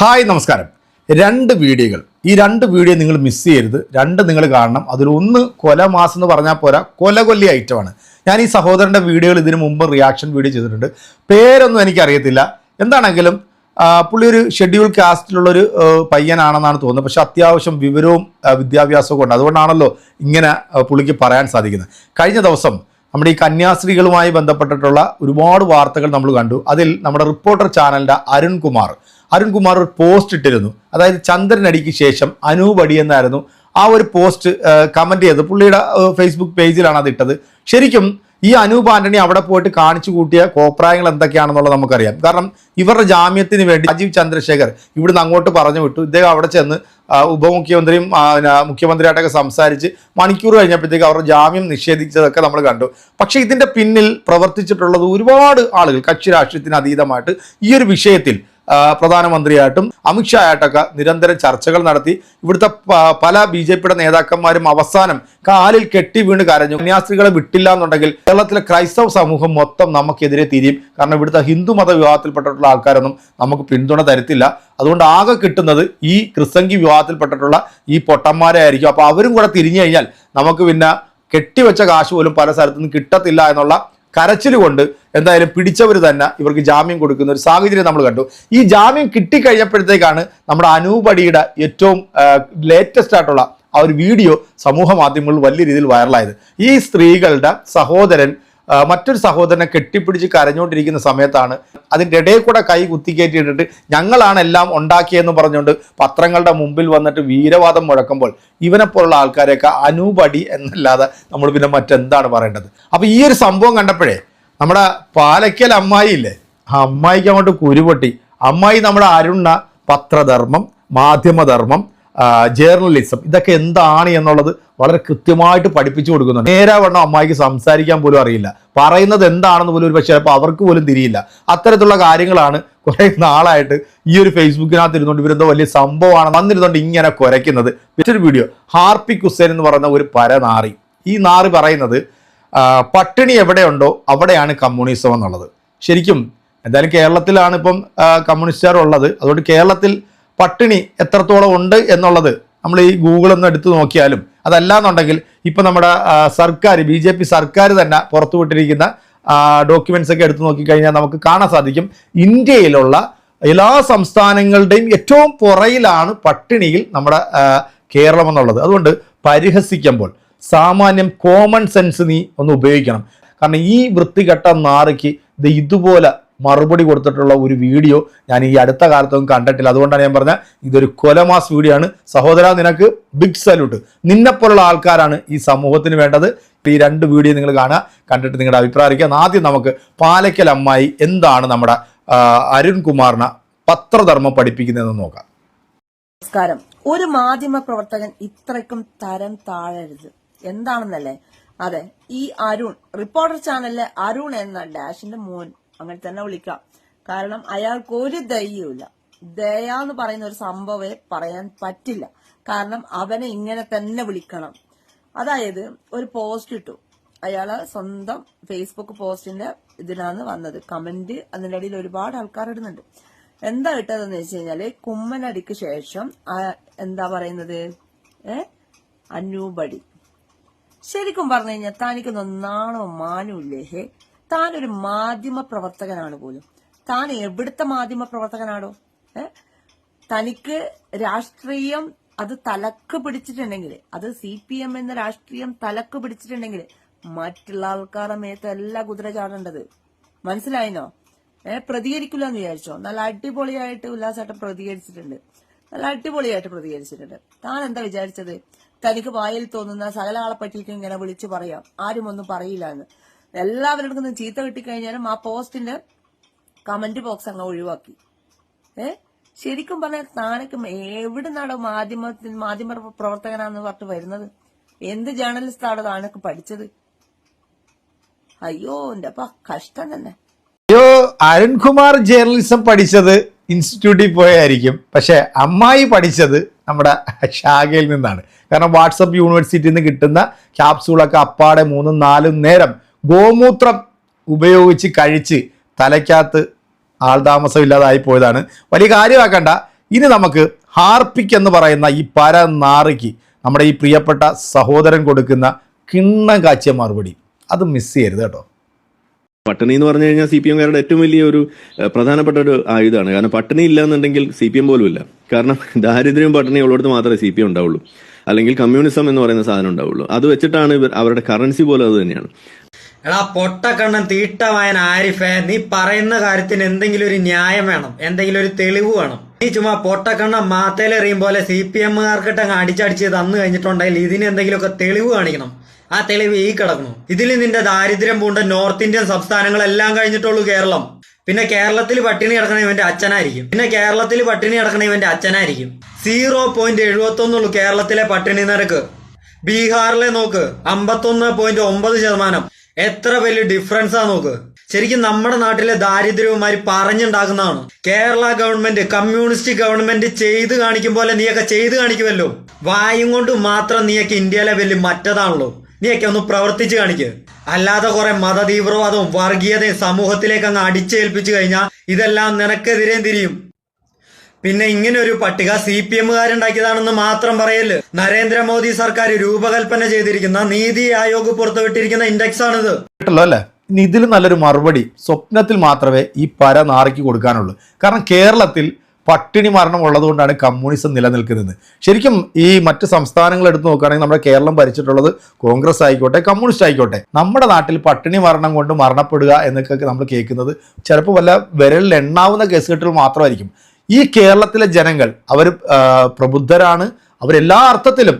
Hi നമസ്കാരം. രണ്ട് വീഡിയോകൾ. ഈ രണ്ട് വീഡിയോ നിങ്ങൾ മിസ് ചെയ്യരുത്. രണ്ട് നിങ്ങൾ കാണണം. അതിലൊന്ന് കൊല മാസം എന്ന് പറഞ്ഞാൽ പോരാ കൊല കൊല്ലി ഐറ്റമാണ് ഞാൻ ഈ സഹോദരന്റെ വീഡിയോകൾ ഇതിനു മുമ്പ് റിയാക്ഷൻ വീഡിയോ ചെയ്തിട്ടുണ്ട്. പേരൊന്നും എനിക്കറിയത്തില്ല എന്താണെങ്കിലും പുള്ളി ഒരു ഷെഡ്യൂൾ കാസ്റ്റിലുള്ളൊരു പയ്യനാണെന്നാണ് തോന്നുന്നത്. പക്ഷേ അത്യാവശ്യം വിവരവും വിദ്യാഭ്യാസവും ഉണ്ട്. അതുകൊണ്ടാണല്ലോ ഇങ്ങനെ പുള്ളിക്ക് പറയാൻ സാധിക്കുന്നത്. കഴിഞ്ഞ ദിവസം നമ്മുടെ ഈ കന്യാസ്ത്രീകളുമായി ബന്ധപ്പെട്ടിട്ടുള്ള ഒരുപാട് വാർത്തകൾ നമ്മൾ കണ്ടു. അതിൽ നമ്മുടെ റിപ്പോർട്ടർ ചാനലിന്റെ അരുൺകുമാർ അരുൺകുമാർ ഒരു പോസ്റ്റ് ഇട്ടിരുന്നു. അതായത് ചന്ദ്രനടിക്ക് ശേഷം അനൂപ് അടി എന്നായിരുന്നു ആ ഒരു പോസ്റ്റ് കമന്റ് ചെയ്തത്. പുള്ളിയുടെ ഫേസ്ബുക്ക് പേജിലാണ് അത് ഇട്ടത്. ശരിക്കും ഈ അനൂപ് ആന്റണി അവിടെ പോയിട്ട് കാണിച്ചു കൂട്ടിയ കോപ്രായങ്ങൾ എന്തൊക്കെയാണെന്നുള്ളത് നമുക്കറിയാം. കാരണം ഇവരുടെ ജാമ്യത്തിന് വേണ്ടി രാജീവ് ചന്ദ്രശേഖർ ഇവിടുന്ന് അങ്ങോട്ട് പറഞ്ഞു വിട്ടു. ഇദ്ദേഹം അവിടെ ചെന്ന് ഉപമുഖ്യമന്ത്രിയും മുഖ്യമന്ത്രിയായിട്ടൊക്കെ സംസാരിച്ച് മണിക്കൂർ കഴിഞ്ഞപ്പോഴത്തേക്ക് അവരുടെ ജാമ്യം നിഷേധിച്ചതൊക്കെ നമ്മൾ കണ്ടു. പക്ഷേ ഇതിന്റെ പിന്നിൽ പ്രവർത്തിച്ചിട്ടുള്ളത് ഒരുപാട് ആളുകൾ കക്ഷി രാഷ്ട്രീയത്തിന് അതീതമായിട്ട് ഈ ഒരു വിഷയത്തിൽ പ്രധാനമന്ത്രിയായിട്ടും അമിത്ഷാ ആയിട്ടൊക്കെ നിരന്തരം ചർച്ചകൾ നടത്തി. ഇവിടുത്തെ പല ബി ജെ പിയുടെ നേതാക്കന്മാരും അവസാനം കാലിൽ കെട്ടി വീണ് കരഞ്ഞു. കന്യാസ്ത്രീകളെ വിട്ടില്ല എന്നുണ്ടെങ്കിൽ കേരളത്തിലെ ക്രൈസ്തവ സമൂഹം മൊത്തം നമുക്കെതിരെ തിരിയും. കാരണം ഇവിടുത്തെ ഹിന്ദു മത ആൾക്കാരൊന്നും നമുക്ക് പിന്തുണ തരത്തില്ല. അതുകൊണ്ട് ആകെ കിട്ടുന്നത് ഈ ക്രിസംഗി വിവാഹത്തിൽപ്പെട്ടിട്ടുള്ള ഈ പൊട്ടന്മാരെ ആയിരിക്കും. അപ്പോൾ അവരും കൂടെ തിരിഞ്ഞു കഴിഞ്ഞാൽ നമുക്ക് പിന്നെ കെട്ടിവെച്ച കാശ് പോലും പല സ്ഥലത്തുനിന്ന് കിട്ടത്തില്ല എന്നുള്ള കരച്ചിൽ കൊണ്ട് എന്തായാലും പിടിച്ചവർ തന്നെ ഇവർക്ക് ജാമ്യം കൊടുക്കുന്ന ഒരു സാഹചര്യം നമ്മൾ കണ്ടു. ഈ ജാമ്യം കിട്ടിക്കഴിഞ്ഞപ്പോഴത്തേക്കാണ് നമ്മുടെ അനൂപടിയുടെ ഏറ്റവും ലേറ്റസ്റ്റ് ആയിട്ടുള്ള ആ ഒരു വീഡിയോ സമൂഹ മാധ്യമങ്ങളിൽ വലിയ രീതിയിൽ വൈറലായത് ഈ സ്ത്രീകളുടെ സഹോദരൻ മറ്റൊരു സഹോദരനെ കെട്ടിപ്പിടിച്ച് കരഞ്ഞുകൊണ്ടിരിക്കുന്ന സമയത്താണ് അതിന്റെ ഇടയിൽ കൂടെ കൈ കുത്തിക്കയറ്റിയിട്ടിട്ട് ഞങ്ങളാണ് എല്ലാം ഉണ്ടാക്കിയെന്ന് പറഞ്ഞുകൊണ്ട് പത്രങ്ങളുടെ മുമ്പിൽ വന്നിട്ട് വീരവാദം മുഴക്കുമ്പോൾ ഇവനെപ്പോലുള്ള ആൾക്കാരെയൊക്കെ അനൂപടി എന്നല്ലാതെ നമ്മൾ പിന്നെ മറ്റെന്താണ് പറയേണ്ടത്? അപ്പോൾ ഈ ഒരു സംഭവം കണ്ടപ്പോഴേ നമ്മുടെ പാലക്കൽ അമ്മായി ഇല്ലേ? ആ അമ്മായിക്ക് അങ്ങോട്ട് കുരുപൊട്ടി അമ്മായി നമ്മുടെ അരുണ പത്രധർമ്മം മാധ്യമധർമ്മം ജേർണലിസം. ഇതൊക്കെ എന്താണ് എന്നുള്ളത് വളരെ കൃത്യമായിട്ട് പഠിപ്പിച്ചു കൊടുക്കുന്നുണ്ട്. നേരാവണ്ണം അമ്മായിക്ക് സംസാരിക്കാൻ പോലും അറിയില്ല. പറയുന്നത് എന്താണെന്ന് പോലും ഒരു പക്ഷേ ചിലപ്പോൾ അവർക്ക് പോലും തിരിയില്ല. അത്തരത്തിലുള്ള കാര്യങ്ങളാണ് കുറേ നാളായിട്ട് ഈ ഒരു ഫേസ്ബുക്കിനകത്ത് ഇരുന്നുകൊണ്ട് ഇവരെന്തോ വലിയ സംഭവമാണ് വന്നിരുന്നുകൊണ്ട് ഇങ്ങനെ കുരയ്ക്കുന്നത്. മറ്റൊരു വീഡിയോ ഹാർപ്പിക് ഹുസൈൻ എന്ന് പറയുന്ന ഒരു പരനാറി. ഈ നാറി പറയുന്നത് പട്ടിണി എവിടെയുണ്ടോ അവിടെയാണ് കമ്മ്യൂണിസം എന്നുള്ളത്. ശരിക്കും എന്തായാലും കേരളത്തിലാണ് ഇപ്പം കമ്മ്യൂണിസ്റ്റുകാർ ഉള്ളത് അതുകൊണ്ട് കേരളത്തിൽ പട്ടിണി എത്രത്തോളം ഉണ്ട് എന്നുള്ളത് നമ്മൾ ഈ ഗൂഗിൾ ഒന്ന് എടുത്തു നോക്കിയാലും അതല്ല എന്നുണ്ടെങ്കിൽ ഇപ്പം നമ്മുടെ സർക്കാർ ബി ജെ പി സർക്കാർ തന്നെ പുറത്തുവിട്ടിരിക്കുന്ന ഡോക്യുമെൻസ് ഒക്കെ എടുത്തു നോക്കിക്കഴിഞ്ഞാൽ നമുക്ക് കാണാൻ സാധിക്കും. ഇന്ത്യയിലുള്ള എല്ലാ സംസ്ഥാനങ്ങളുടെയും ഏറ്റവും പുറയിലാണ് പട്ടിണിയിൽ നമ്മുടെ കേരളം എന്നുള്ളത്. അതുകൊണ്ട് പരിഹസിക്കുമ്പോൾ സാമാന്യം കോമൺ സെൻസ് നീ ഒന്ന് ഉപയോഗിക്കണം. കാരണം ഈ വൃത്തികെട്ട നാറിക്ക് ഇത് ഇതുപോലെ മറുപടി കൊടുത്തിട്ടുള്ള ഒരു വീഡിയോ ഞാൻ ഈ അടുത്ത കാലത്തൊന്നും കണ്ടിട്ടില്ല. അതുകൊണ്ടാണ് ഞാൻ പറഞ്ഞ ഇതൊരു കൊലമാസ് വീഡിയോ ആണ്. സഹോദര നിനക്ക് ബിഗ് സല്യൂട്ട് നിന്നെപ്പോലുള്ള ആൾക്കാരാണ് ഈ സമൂഹത്തിന് വേണ്ടത്. ഈ രണ്ട് വീഡിയോ നിങ്ങൾ കാണുക കണ്ടിട്ട് നിങ്ങളുടെ അഭിപ്രായം അറിയിക്കാം ആദ്യം നമുക്ക് പാലയ്ക്കൽ അമ്മായി എന്താണ് നമ്മുടെ അരുൺകുമാറിനെ പത്രധർമ്മം പഠിപ്പിക്കുന്നതെന്ന് നോക്കാം. നമസ്കാരം. ഒരു മാധ്യമ പ്രവർത്തകൻ ഇത്രയ്ക്കും തരം താഴരുത്. എന്താണെന്നല്ലേ? അതെ ഈ അരുൺ റിപ്പോർട്ടർ ചാനലിലെ അരുൺ എന്ന ഡാഷിന്റെ മോൻ അങ്ങനെ തന്നെ വിളിക്കാം. കാരണം അയാൾക്ക് ഒരു ദയ്യമില്ല. ദയ എന്ന് പറയുന്ന ഒരു സംഭവമേ പറയാൻ പറ്റില്ല. കാരണം അവനെ ഇങ്ങനെ തന്നെ വിളിക്കണം. അതായത് ഒരു പോസ്റ്റ് ഇട്ടു. അയാൾ സ്വന്തം ഫേസ്ബുക്ക് പോസ്റ്റിന്റെ ഇതിനാണ് വന്നത്. കമന്റ് അതിന്റെ ഇടയിൽ ഒരുപാട് ആൾക്കാർ ഇടുന്നുണ്ട്. എന്താ ഇട്ടതെന്ന് വെച്ച് കഴിഞ്ഞാൽ കുമ്മനടിക്ക് ശേഷം എന്താ പറയുന്നത്? ഏ? അന്നൂബടി ശരിക്കും പറഞ്ഞു കഴിഞ്ഞാൽ തനിക്ക് നന്നാണോ മാനോ ഇല്ലേ ഹേ ഒരു മാധ്യമ പ്രവർത്തകനാണ് പോലും. താൻ എവിടുത്തെ മാധ്യമ പ്രവർത്തകനാണോ തനിക്ക് രാഷ്ട്രീയം അത് തലക്ക് പിടിച്ചിട്ടുണ്ടെങ്കിൽ അത് സി പി എം എന്ന രാഷ്ട്രീയം തലക്ക് പിടിച്ചിട്ടുണ്ടെങ്കിൽ മറ്റുള്ള ആൾക്കാരുടെ മേത്ത് എല്ലാ കുതിര ചാടേണ്ടത്. മനസ്സിലായിനോ ഏ പ്രതികരിക്കില്ല എന്ന് വിചാരിച്ചോ? നല്ല അടിപൊളിയായിട്ട് ഉല്ലാസേട്ടൻ പ്രതികരിച്ചിട്ടുണ്ട്. നല്ല അടിപൊളിയായിട്ട് പ്രതികരിച്ചിട്ടുണ്ട്. താൻ എന്താ വിചാരിച്ചത്? തനിക്ക് വായിൽ തോന്നുന്ന സകല ആളെ പറ്റിയിട്ട് ഇങ്ങനെ വിളിച്ചു പറയാം. ആരും ഒന്നും പറയില്ല എന്ന് എല്ലാവരുടെ നിന്ന് ചീത്ത കിട്ടിക്കഴിഞ്ഞാലും ആ പോസ്റ്റിന്റെ കമന്റ് ബോക്സ് അങ്ങ് ഒഴിവാക്കി. ഏ? ശരിക്കും പറഞ്ഞാൽ താനൊക്കെ നിന്നാണോ മാധ്യമത്തിൽ മാധ്യമ പ്രവർത്തകനാന്ന് പറഞ്ഞിട്ട് വരുന്നത്? എന്ത് ജേർണലിസ്റ്റാണോ താനൊക്കെ പഠിച്ചത്? അയ്യോ എന്റെ അപ്പ കഷ്ടം തന്നെ. അയ്യോ അരുൺകുമാർ ജേർണലിസം പഠിച്ചത് ഇൻസ്റ്റിറ്റ്യൂട്ടിൽ പോയായിരിക്കും. പക്ഷെ അമ്മായി പഠിച്ചത് നമ്മുടെ ശാഖയിൽ നിന്നാണ്. കാരണം വാട്സപ്പ് യൂണിവേഴ്സിറ്റിയിൽ നിന്ന് കിട്ടുന്ന ക്യാപ്സൂളൊക്കെ അപ്പാടെ മൂന്നും നാലും നേരം ഗോമൂത്രം ഉപയോഗിച്ച് കഴിച്ച് തലയ്ക്കകത്ത് ആൾതാമസം ഇല്ലാതായി പോയതാണ്. വലിയ കാര്യമാക്കണ്ട. ഇനി നമുക്ക് ഹാർപ്പിക് എന്ന് പറയുന്ന ഈ പരനാറിക്ക് നമ്മുടെ ഈ പ്രിയപ്പെട്ട സഹോദരൻ കൊടുക്കുന്ന കിണ്ണം കാച്ചിയ മറുപടി. അത് മിസ് ചെയ്യരുത് കേട്ടോ. പട്ടിണി എന്ന് പറഞ്ഞു കഴിഞ്ഞാൽ സി പി എംകാരുടെ ഏറ്റവും വലിയ ഒരു പ്രധാനപ്പെട്ട ഒരു ആയുധമാണ് കാരണം പട്ടിണി ഇല്ല എന്നുണ്ടെങ്കിൽ സി പി എം പോലും ഇല്ല. കാരണം ദാരിദ്ര്യം പട്ടിണിയും ഉള്ളിടത്ത് മാത്രമേ സി പി എം ഉണ്ടാവുള്ളൂ. അല്ലെങ്കിൽ കമ്മ്യൂണിസം എന്ന് പറയുന്ന സാധനം ഉണ്ടാവുള്ളൂ. അത് വെച്ചിട്ടാണ് ഇവർ അവരുടെ കറൻസി പോലും അത് തന്നെയാണ്. എടാ പൊട്ടക്കണ്ണൻ തീട്ടവായൻ ആരിഫെ നീ പറയുന്ന കാര്യത്തിന് എന്തെങ്കിലും ഒരു ന്യായം വേണം. എന്തെങ്കിലും ഒരു തെളിവ് വേണം. നീ ചുമ്മാ പൊട്ടക്കണ്ണൻ മാത്തേലെറിയും പോലെ സി പി എമ്മുകാർക്കിട്ട് അങ്ങ് അടിച്ചടിച്ച് തന്നു കഴിഞ്ഞിട്ടുണ്ടെങ്കിൽ ഇതിന് എന്തെങ്കിലുമൊക്കെ തെളിവ് കാണിക്കണം. ആ തെളിവ് ഈ കിടക്കുന്നു. ഇതിൽ നിന്റെ ദാരിദ്ര്യം പൂണ്ട നോർത്ത് ഇന്ത്യൻ സംസ്ഥാനങ്ങളെല്ലാം കഴിഞ്ഞിട്ടുള്ളൂ കേരളം. പിന്നെ കേരളത്തിൽ പട്ടിണി കിടക്കണ ഇവന്റെ അച്ഛനായിരിക്കും. പിന്നെ കേരളത്തിൽ പട്ടിണി കിടക്കണ ഇവന്റെ അച്ഛനായിരിക്കും. സീറോ പോയിന്റ് എഴുപത്തി ഒന്നുള്ളൂ കേരളത്തിലെ പട്ടിണി നിരക്ക്. ബീഹാറിലെ നോക്ക് അമ്പത്തൊന്ന് പോയിന്റ് ഒമ്പത് ശതമാനം. എത്ര വലിയ ഡിഫറൻസ് ആ നോക്ക്. ശരിക്കും നമ്മുടെ നാട്ടിലെ ദാരിദ്ര്യവുമാര് പറഞ്ഞുണ്ടാക്കുന്നതാണ്. കേരള ഗവൺമെന്റ് കമ്മ്യൂണിസ്റ്റ് ഗവൺമെന്റ് ചെയ്ത് കാണിക്കും പോലെ നീയൊക്കെ ചെയ്ത് കാണിക്കുമല്ലോ വായും കൊണ്ട് മാത്രം നീയൊക്കെ ഇന്ത്യയിലെ വലിയ മറ്റതാണല്ലോ. നീയൊക്കെ ഒന്ന് പ്രവർത്തിച്ച് കാണിക്ക്. അല്ലാതെ കുറെ മതതീവ്രവാദവും വർഗീയതയും സമൂഹത്തിലേക്ക് അങ്ങ് അടിച്ചേൽപ്പിച്ചു കഴിഞ്ഞാൽ ഇതെല്ലാം നിനക്കെതിരെയും തിരിയും. പിന്നെ ഇങ്ങനെ ഒരു പട്ടിക സി പി എമ്മുകാരുണ്ടാക്കിയതാണെന്ന് മാത്രം പറയൽ. നരേന്ദ്രമോദി സർക്കാർ രൂപകൽപ്പന ചെയ്തിരിക്കുന്ന നീതി ആയോഗ് പുറത്തുവിട്ടിരിക്കുന്ന ഇൻഡെക്സ് ആണിത് കേട്ടല്ലോ അല്ലേ? ഇതിൽ നല്ലൊരു മറുപടി സ്വപ്നത്തിൽ മാത്രമേ ഈ പര നാറിക്ക് കൊടുക്കാനുള്ളൂ. കാരണം കേരളത്തിൽ പട്ടിണി മരണം ഉള്ളതുകൊണ്ടാണ് കമ്മ്യൂണിസം നിലനിൽക്കുന്നത്. ശരിക്കും ഈ മറ്റ് സംസ്ഥാനങ്ങൾ എടുത്തു നോക്കുകയാണെങ്കിൽ നമ്മുടെ കേരളം ഭരിച്ചിട്ടുള്ളത് കോൺഗ്രസ് ആയിക്കോട്ടെ കമ്മ്യൂണിസ്റ്റ് ആയിക്കോട്ടെ. നമ്മുടെ നാട്ടിൽ പട്ടിണി മരണം കൊണ്ട് മരണപ്പെടുക എന്നൊക്കെ നമ്മൾ കേൾക്കുന്നത് ചിലപ്പോൾ വല്ല വിരലിൽ എണ്ണാവുന്ന കേസുകെട്ടുകൾ മാത്രമായിരിക്കും. ഈ കേരളത്തിലെ ജനങ്ങൾ അവർ പ്രബുദ്ധരാണ്. അവരെല്ലാ അർത്ഥത്തിലും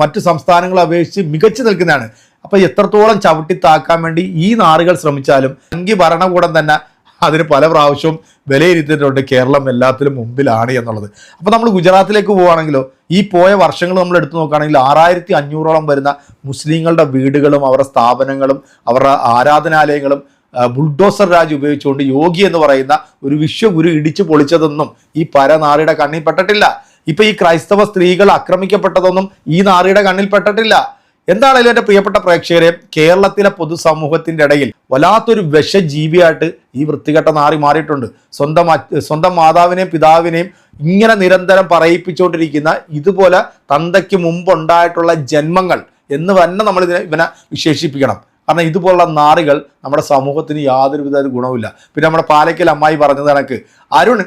മറ്റു സംസ്ഥാനങ്ങളെ അപേക്ഷിച്ച് മികച്ചു നിൽക്കുന്നതാണ്. അപ്പൊ എത്രത്തോളം ചവിട്ടി താക്കാൻ വേണ്ടി ഈ നാറുകൾ ശ്രമിച്ചാലും അങ്കി ഭരണകൂടം തന്നെ അതിന് പല പ്രാവശ്യവും വിലയിരുത്തിയിട്ടുണ്ട്. കേരളം എല്ലാത്തിലും മുമ്പിലാണ് എന്നുള്ളത്. അപ്പോൾ നമ്മൾ ഗുജറാത്തിലേക്ക് പോവുകയാണെങ്കിലോ ഈ പോയ വർഷങ്ങൾ നമ്മൾ എടുത്തു നോക്കുകയാണെങ്കിൽ ആറായിരത്തി അഞ്ഞൂറോളം വരുന്ന മുസ്ലിങ്ങളുടെ വീടുകളും അവരുടെ സ്ഥാപനങ്ങളും അവരുടെ ആരാധനാലയങ്ങളും ബുൾഡോസർ രാജ് ഉപയോഗിച്ചുകൊണ്ട് യോഗി എന്ന് പറയുന്ന ഒരു വിശ്വഗുരു ഇടിച്ചു പൊളിച്ചതൊന്നും ഈ പരനാറിയുടെ കണ്ണിൽ പെട്ടിട്ടില്ല. ഇപ്പൊ ഈ ക്രൈസ്തവ സ്ത്രീകൾ ആക്രമിക്കപ്പെട്ടതൊന്നും ഈ നാറിയുടെ കണ്ണിൽ പെട്ടിട്ടില്ല. എന്താണെങ്കിലും എന്റെ പ്രിയപ്പെട്ട പ്രേക്ഷകരെ? കേരളത്തിലെ പൊതുസമൂഹത്തിന്റെ ഇടയിൽ വല്ലാത്തൊരു വിഷജീവിയായിട്ട് ഈ വൃത്തികെട്ട നാറി മാറിയിട്ടുണ്ട്. സ്വന്തം സ്വന്തം മാതാവിനെയും പിതാവിനെയും ഇങ്ങനെ നിരന്തരം പറയിപ്പിച്ചുകൊണ്ടിരിക്കുന്ന ഇതുപോലെ തന്തയ്ക്ക് മുമ്പുണ്ടായിട്ടുള്ള ജന്മങ്ങൾ എന്ന് തന്നെ നമ്മൾ ഇതിനെ ഇവനെ വിശേഷിപ്പിക്കണം. കാരണം ഇതുപോലുള്ള നാറികൾ നമ്മുടെ സമൂഹത്തിന് യാതൊരുവിധ ഗുണവുമില്ല. പിന്നെ നമ്മുടെ പാലയ്ക്കൽ അമ്മായി പറഞ്ഞത് കണക്ക് അരുൺ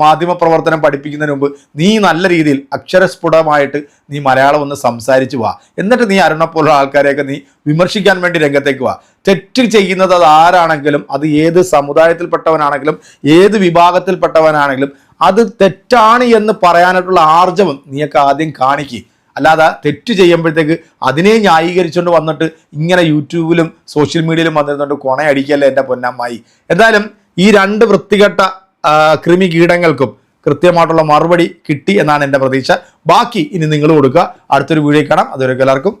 മാധ്യമപ്രവർത്തനം മാധ്യമ പ്രവർത്തനം പഠിപ്പിക്കുന്നതിന് മുമ്പ് നീ നല്ല രീതിയിൽ അക്ഷരസ്ഫുടമായിട്ട് നീ മലയാളം ഒന്ന് സംസാരിച്ചു വാ. എന്നിട്ട് നീ അരുണെ പോലുള്ള ആൾക്കാരെയൊക്കെ നീ വിമർശിക്കാൻ വേണ്ടി രംഗത്തേക്ക് വാ. തെറ്റ് ചെയ്യുന്നത് അത് ആരാണെങ്കിലും അത് ഏത് സമുദായത്തിൽപ്പെട്ടവനാണെങ്കിലും ഏത് വിഭാഗത്തിൽപ്പെട്ടവനാണെങ്കിലും അത് തെറ്റാണ് എന്ന് പറയാനായിട്ടുള്ള ആർജവം നീയൊക്കെ ആദ്യം കാണിക്കുക അല്ലാതെ തെറ്റ് ചെയ്യുമ്പോഴത്തേക്ക് അതിനെ ന്യായീകരിച്ചുകൊണ്ട് വന്നിട്ട് ഇങ്ങനെ യൂട്യൂബിലും സോഷ്യൽ മീഡിയയിലും വന്നിരുന്നുകൊണ്ട് കൊണയടിക്കല്ലേ എന്റെ പൊന്നമ്മായി. എന്തായാലും ഈ രണ്ട് വൃത്തികെട്ട കൃമി കീടങ്ങൾക്കും കൃത്യമായിട്ടുള്ള മറുപടി കിട്ടി എന്നാണ് എന്റെ പ്രതീക്ഷ. ബാക്കി ഇനി നിങ്ങൾ കൊടുക്കുക. അടുത്തൊരു വീഡിയോ കാണാം. അതുവരെ എല്ലാവർക്കും